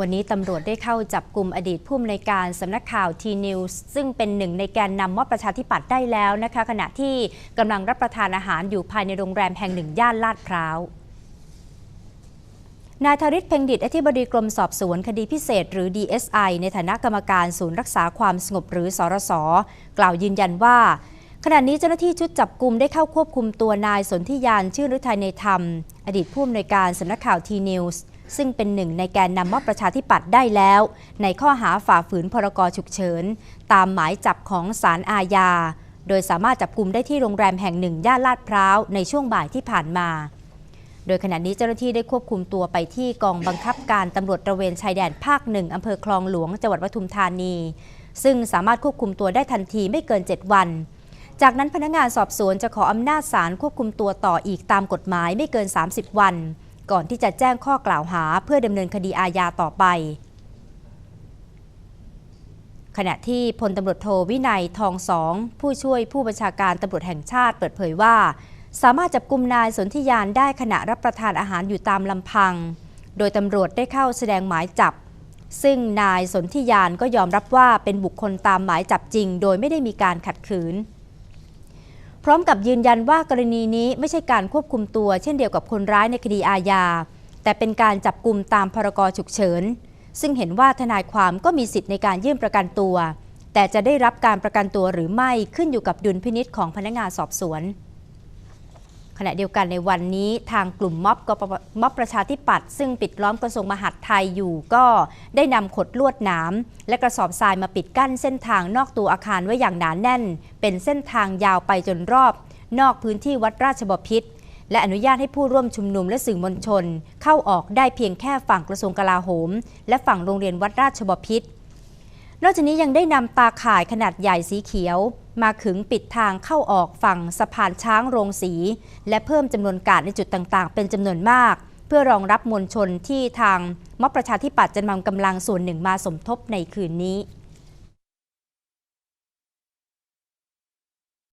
วันนี้ตำรวจได้เข้าจับกลุ่มอดีตผู้อำนวยการสำนักข่าวทีนิวส์ซึ่งเป็นหนึ่งในแกนนำมอบประชาธิปัตย์ได้แล้วนะคะ ขณะที่กำลังรับประทานอาหารอยู่ภายในโรงแรมแห่งหนึ่งย่านลาดพร้าวนายธริศเพ็งดิตอธิบดีกรมสอบสวนคดีพิเศษหรือ DSI ในฐานะกรรมการศูนย์รักษาความสงบหรือสรส กล่าวยืนยันว่า ขณะนี้เจ้าหน้าที่ชุดจับกลุ่มได้เข้าควบคุมตัวนายสนธิยานชื่นฤทัยในธรรม อดีตผู้อำนวยการสำนักข่าวทีนิวส์ ซึ่งเป็นหนึ่งในแกนนำม็อบประชาธิปัตย์ได้แล้ว ในข้อหาฝ่าฝืนพรกฉุกเฉิน ตามหมายจับของศาลอาญา โดยสามารถจับกลุ่มได้ที่โรงแรมแห่งหนึ่งย่านลาดพร้าวในช่วงบ่ายที่ผ่านมา โดยขณะนี้เจ้าหน้าที่ได้ควบคุมตัวไปที่กองบังคับการตำรวจตระเวนชายแดนภาคหนึ่งอำเภอคลองหลวงจังหวัดปทุมธานี ซึ่งสามารถควบคุมตัวได้ทันทีไม่เกิน 7 วันจากนั้นพนักงานสอบสวนจะขออำนาจศาลควบคุมตัวต่ออีกตามกฎหมายไม่เกิน 30 วัน ก่อนที่จะแจ้งข้อกล่าวหาเพื่อดำเนินคดีอาญาต่อไป ขณะที่พลตำรวจโทวินัยทองสอง ผู้ช่วยผู้บัญชาการตำรวจแห่งชาติเปิดเผยว่า สามารถจับกลุ่มนายสนธิยานได้ขณะรับประทานอาหารอยู่ตามลำพัง โดยตำรวจได้เข้าแสดงหมายจับ ซึ่งนายสนธิยานก็ยอมรับว่าเป็นบุคคลตามหมายจับจริง โดยไม่ได้มีการขัดขืน พร้อมกับยืนยันว่ากรณีนี้ไม่ใช่การควบคุมตัว เช่นเดียวกับคนร้ายในคดีอาญา แต่เป็นการจับกลุ่มตามพรกฉุกเฉิน ซึ่งเห็นว่าทนายความก็มีสิทธิ์ในการยื่นประกันตัว แต่จะได้รับการประกันตัวหรือไม่ขึ้นอยู่กับดุลพินิษของพนักงานสอบสวน ขณะเดียวกันในวันนี้ทางกลุ่มม็อบกปม็อบประชาธิปัตย์ซึ่งปิดล้อมกระทรวงมหาดไทยอยู่ก็ได้นำขดลวดหนามและกระสอบทรายมาปิดกั้นเส้นทางนอกตัวอาคารไว้อย่างหนานแน่น เป็นเส้นทางยาวไปจนรอบ นอกพื้นที่วัดราชบพิตรและอนุญาตให้ผู้ร่วมชุมนุมและสื่อมวลชน เข้าออกได้เพียงแค่ฝั่งกระทรวงกลาโหม และฝั่งโรงเรียนวัดราชบพิตร นอกจากนี้ยังได้นำตาข่ายขนาดใหญ่สีเขียว มาขึงปิดทางเข้าออกฝั่งสะพานช้างโรงสี และเพิ่มจำนวนการดในจุดต่างๆ เป็นจำนวนมาก เพื่อรองรับมวลชนที่ทางม็อบประชาธิปัตย์จะนำกำลังส่วนหนึ่งมาสมทบในคืนนี้